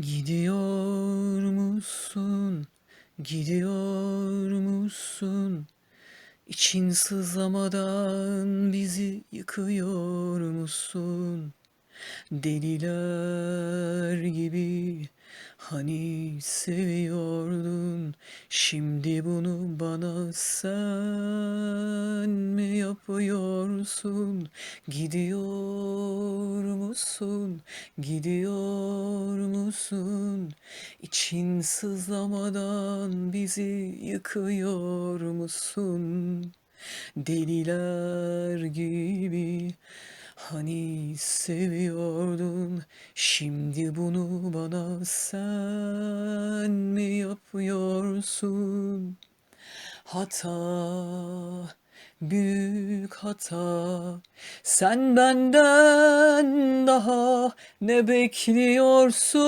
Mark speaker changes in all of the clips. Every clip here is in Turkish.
Speaker 1: Gidiyor musun? Gidiyor musun? İçin sızlamadan bizi yıkıyor musun? Deliler gibi hani seviyordun Şimdi bunu bana sen mi yapıyorsun? Gidiyor musun? Gidiyor musun? İçin sızlamadan bizi yıkıyor musun? Deliler gibi Hani seviyordun Şimdi bunu bana sen mi yapıyorsun? Hata Büyük hata Sen benden daha ne bekliyorsun?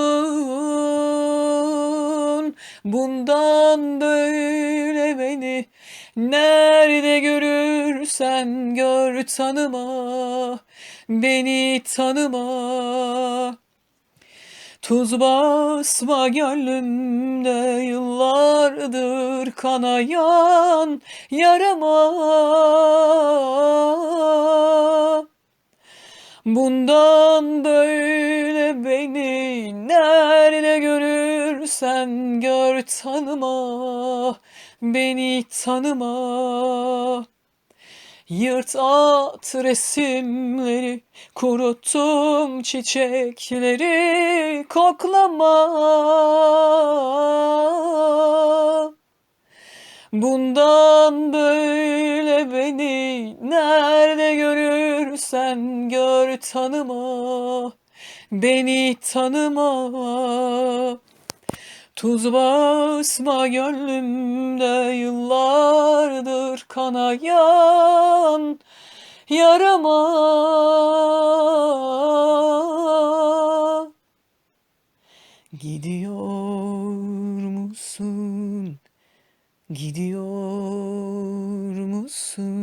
Speaker 1: Bundan böyle beni nerede görürsen gör tanıma Beni tanıma Tuz basma gönlümde yıllardır kanayan yarama. Bundan böyle beni nerede görürsen gör tanıma Beni tanıma Yırt at resimleri, kuruttum çiçekleri, koklama. Bundan böyle beni nerede görürsen gör tanıma, beni tanıma. Tuz basma gönlümde yıllardır kanayan yarama Gidiyor musun? Gidiyor musun?